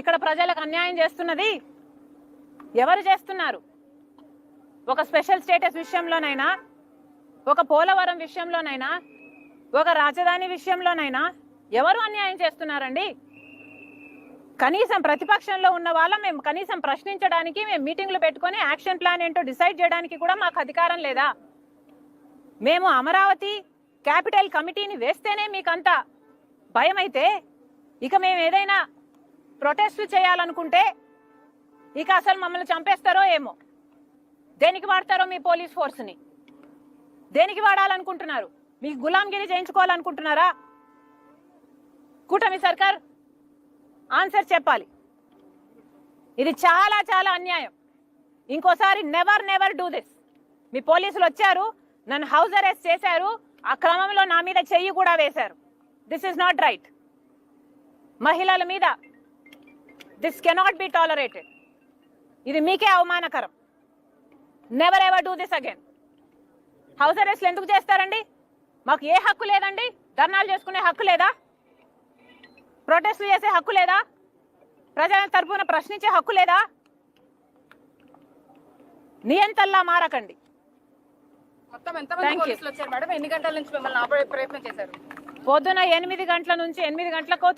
ఇక్కడ ప్రజలకు అన్యాయం చేస్తున్నది ఎవరు చేస్తున్నారు? ఒక స్పెషల్ స్టేటస్ విషయంలోనైనా ఒక పోలవరం విషయంలోనైనా ఒక రాజధాని విషయంలోనైనా ఎవరు అన్యాయం చేస్తున్నారండి? కనీసం ప్రతిపక్షంలో ఉన్న వాళ్ళం మేము కనీసం ప్రశ్నించడానికి మేము మీటింగ్లు పెట్టుకొని యాక్షన్ ప్లాన్ ఏంటో డిసైడ్ చేయడానికి కూడా మాకు అధికారం లేదా? మేము అమరావతి క్యాపిటల్ కమిటీని వేస్తేనే మీకంత భయమైతే ఇక మేము ఏదైనా ప్రొటెస్ట్ చేయాలనుకుంటే ఇక అసలు మమ్మల్ని చంపేస్తారో ఏమో. దేనికి వాడతారో మీ పోలీస్ ఫోర్స్ని? దేనికి వాడాలనుకుంటున్నారు? మీకు గులాంగిరి చేయించుకోవాలనుకుంటున్నారా? కూటమి సర్కార్ ఆన్సర్ చెప్పాలి. ఇది చాలా చాలా అన్యాయం. ఇంకోసారి నెవర్ నెవర్ డూ దిస్ మీ పోలీసులు వచ్చారు నన్ను హౌస్ అరెస్ట్ చేశారు ఆ క్రమంలో నా మీద చెయ్యి కూడా వేశారు. దిస్ ఇస్ నాట్ రైట్ మహిళల మీద దిస్ కెనాట్ బి టాలరేటెడ్ ఇది మీకే అవమానకరం. Never ever do this again house అరెస్ట్లు ఎందుకు చేస్తారండి? మాకు ఏ హక్కు లేదండి? ధర్నాలు చేసుకునే హక్కు లేదా? ప్రొటెస్ట్లు చేసే హక్కు లేదా? ప్రజల తరపున ప్రశ్నించే హక్కు లేదా? నియంతల్లా మారకండి. పొద్దున ఎనిమిది గంటల నుంచి ఎనిమిది గంటలకు